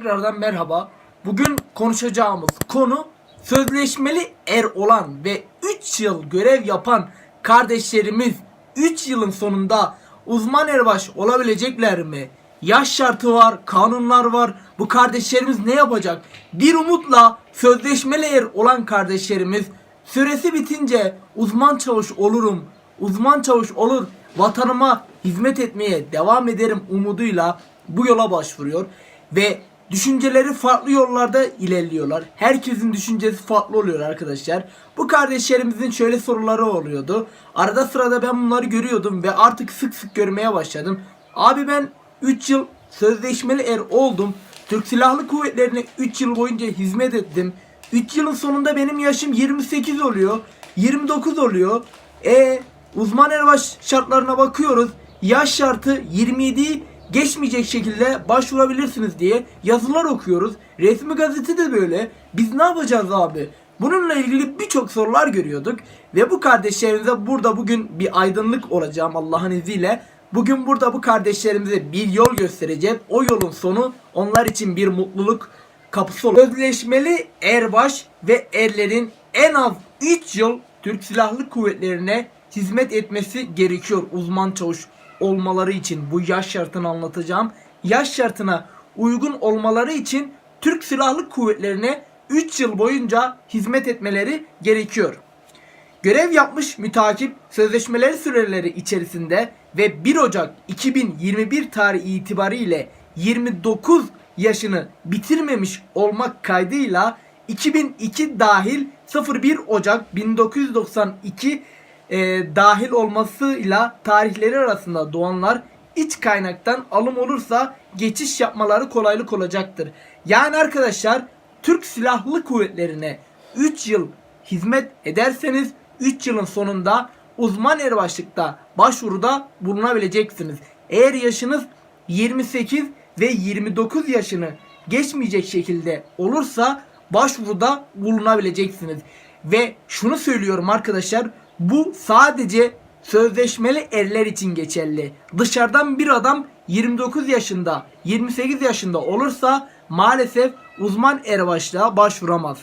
Tekrardan merhaba. Bugün konuşacağımız konu sözleşmeli er olan ve 3 yıl görev yapan kardeşlerimiz 3 yılın sonunda uzman erbaş olabilecekler mi? Yaş şartı var, kanunlar var. Bu kardeşlerimiz ne yapacak? Bir umutla sözleşmeli er olan kardeşlerimiz süresi bitince uzman çavuş olurum, uzman çavuş olur, vatanıma hizmet etmeye devam ederim umuduyla bu yola başvuruyor ve düşünceleri farklı yollarda ilerliyorlar. Herkesin düşüncesi farklı oluyor arkadaşlar. Bu kardeşlerimizin şöyle soruları oluyordu. Arada sırada ben bunları görüyordum ve artık sık sık görmeye başladım. Abi ben 3 yıl sözleşmeli er oldum. Türk Silahlı Kuvvetleri'ne 3 yıl boyunca hizmet ettim. 3 yılın sonunda benim yaşım 28 oluyor. 29 oluyor. E uzman erbaş şartlarına bakıyoruz. Yaş şartı 27'yi geçmeyecek şekilde başvurabilirsiniz diye yazılar okuyoruz. Resmi gazete de böyle. Biz ne yapacağız abi? Bununla ilgili birçok sorular görüyorduk ve bu kardeşlerimize burada bugün bir aydınlık olacağım Allah'ın izniyle. Bugün burada bu kardeşlerimize bir yol göstereceğim. O yolun sonu onlar için bir mutluluk kapısı olur. Sözleşmeli erbaş ve erlerin en az 3 yıl Türk Silahlı Kuvvetlerine hizmet etmesi gerekiyor uzman çavuş olmaları için bu yaş şartını anlatacağım. Yaş şartına uygun olmaları için Türk Silahlı Kuvvetlerine 3 yıl boyunca hizmet etmeleri gerekiyor. Görev yapmış mütakip sözleşmeleri süreleri içerisinde ve 1 Ocak 2021 tarihi itibariyle 29 yaşını bitirmemiş olmak kaydıyla 2002 dahil 01 Ocak 1992 e, dahil olmasıyla tarihleri arasında doğanlar iç kaynaktan alım olursa geçiş yapmaları kolaylık olacaktır. Yani arkadaşlar Türk Silahlı Kuvvetlerine 3 yıl hizmet ederseniz 3 yılın sonunda uzman erbaşlıkta başvuruda bulunabileceksiniz. Eğer yaşınız 28 ve 29 yaşını geçmeyecek şekilde olursa başvuruda bulunabileceksiniz. Ve şunu söylüyorum arkadaşlar bu sadece sözleşmeli erler için geçerli. Dışarıdan bir adam 29 yaşında 28 yaşında olursa maalesef uzman erbaşlığa başvuramaz.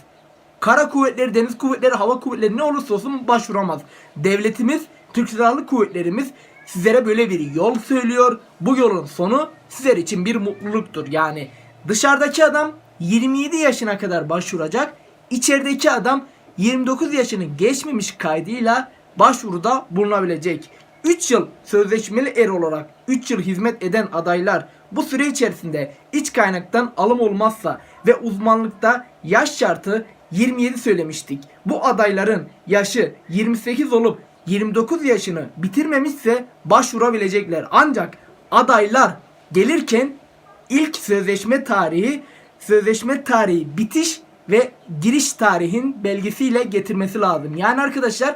Kara kuvvetleri, deniz kuvvetleri, hava kuvvetleri ne olursa olsun başvuramaz. Devletimiz, Türk Silahlı Kuvvetlerimiz sizlere böyle bir yol söylüyor. Bu yolun sonu sizler için bir mutluluktur. Yani dışarıdaki adam 27 yaşına kadar başvuracak. İçerideki adam 29 yaşını geçmemiş kaydıyla başvuruda bulunabilecek. 3 yıl sözleşmeli er olarak 3 yıl hizmet eden adaylar bu süre içerisinde iç kaynaktan alım olmazsa ve uzmanlıkta yaş şartı 27 söylemiştik. Bu adayların yaşı 28 olup 29 yaşını bitirmemişse başvurabilecekler. Ancak adaylar gelirken ilk sözleşme tarihi sözleşme tarihi bitiş ve giriş tarihin belgesiyle getirmesi lazım. Yani arkadaşlar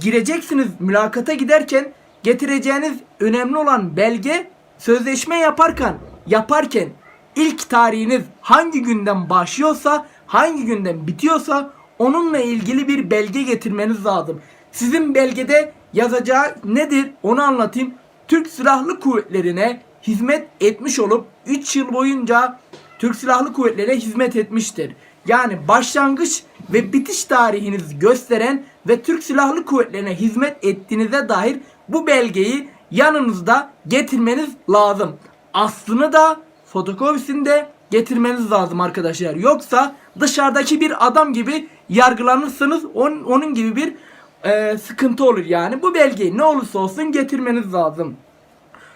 gireceksiniz mülakata giderken getireceğiniz önemli olan belge sözleşme yaparken yaparken ilk tarihiniz hangi günden başlıyorsa hangi günden bitiyorsa onunla ilgili bir belge getirmeniz lazım. Sizin belgede yazacağı nedir onu anlatayım. Türk Silahlı Kuvvetleri'ne hizmet etmiş olup 3 yıl boyunca Türk Silahlı Kuvvetleri'ne hizmet etmiştir. Yani başlangıç ve bitiş tarihinizi gösteren ve Türk Silahlı Kuvvetleri'ne hizmet ettiğinize dair bu belgeyi yanınızda getirmeniz lazım. Aslını da fotokopisini de getirmeniz lazım arkadaşlar. Yoksa dışarıdaki bir adam gibi yargılanırsınız. Onun, onun gibi bir e, sıkıntı olur yani. Bu belgeyi ne olursa olsun getirmeniz lazım.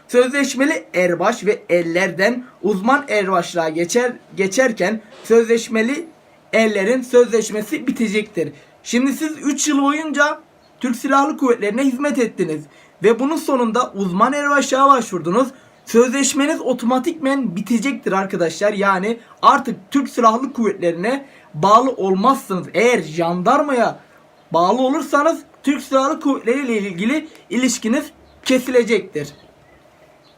Sözleşmeli erbaş ve ellerden uzman erbaşlığa geçer geçerken sözleşmeli erlerin sözleşmesi bitecektir. Şimdi siz 3 yıl boyunca Türk Silahlı Kuvvetleri'ne hizmet ettiniz ve bunun sonunda uzman erbaşlığa başvurdunuz. Sözleşmeniz otomatikmen bitecektir arkadaşlar. Yani artık Türk Silahlı Kuvvetleri'ne bağlı olmazsınız. Eğer jandarmaya bağlı olursanız Türk Silahlı Kuvvetleri ile ilgili ilişkiniz kesilecektir.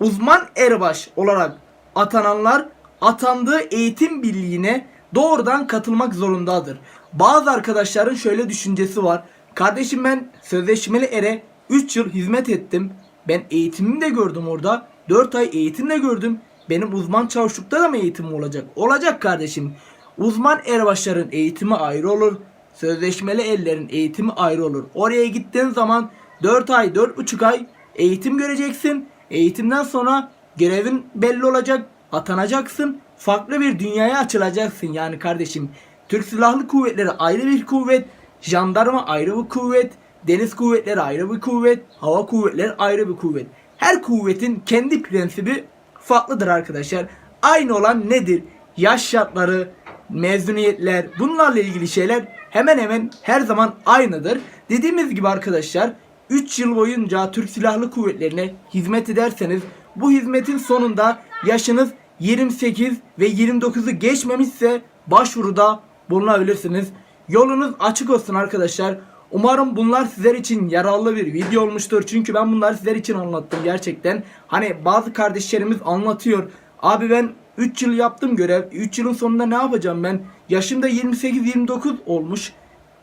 Uzman erbaş olarak atananlar atandığı eğitim birliğine doğrudan katılmak zorundadır. Bazı arkadaşların şöyle düşüncesi var. Kardeşim ben sözleşmeli ere 3 yıl hizmet ettim. Ben eğitimimi de gördüm orada. 4 ay eğitim de gördüm. benim uzman çavuşlukta da mı eğitimim olacak? Olacak kardeşim. Uzman erbaşların eğitimi ayrı olur. Sözleşmeli ellerin eğitimi ayrı olur. Oraya gittiğin zaman 4 ay 4,5 ay eğitim göreceksin. Eğitimden sonra görevin belli olacak. Atanacaksın. Farklı bir dünyaya açılacaksın yani kardeşim. Türk Silahlı Kuvvetleri ayrı bir kuvvet. Jandarma ayrı bir kuvvet. Deniz kuvvetleri ayrı bir kuvvet. Hava kuvvetleri ayrı bir kuvvet. Her kuvvetin kendi prensibi farklıdır arkadaşlar. Aynı olan nedir? Yaş şartları, mezuniyetler, bunlarla ilgili şeyler hemen hemen her zaman aynıdır. Dediğimiz gibi arkadaşlar 3 yıl boyunca Türk Silahlı Kuvvetleri'ne hizmet ederseniz bu hizmetin sonunda yaşınız 28 ve 29'u geçmemişse başvuruda bulunabilirsiniz. Yolunuz açık olsun arkadaşlar. Umarım bunlar sizler için yararlı bir video olmuştur. Çünkü ben bunları sizler için anlattım gerçekten. Hani bazı kardeşlerimiz anlatıyor. Abi ben 3 yıl yaptım görev. 3 yılın sonunda ne yapacağım ben? Yaşım da 28-29 olmuş.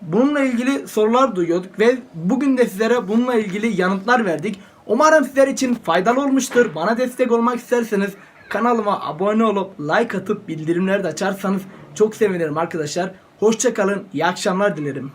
Bununla ilgili sorular duyuyorduk ve bugün de sizlere bununla ilgili yanıtlar verdik. Umarım sizler için faydalı olmuştur. Bana destek olmak isterseniz kanalıma abone olup like atıp bildirimleri de açarsanız çok sevinirim arkadaşlar. Hoşçakalın, iyi akşamlar dilerim.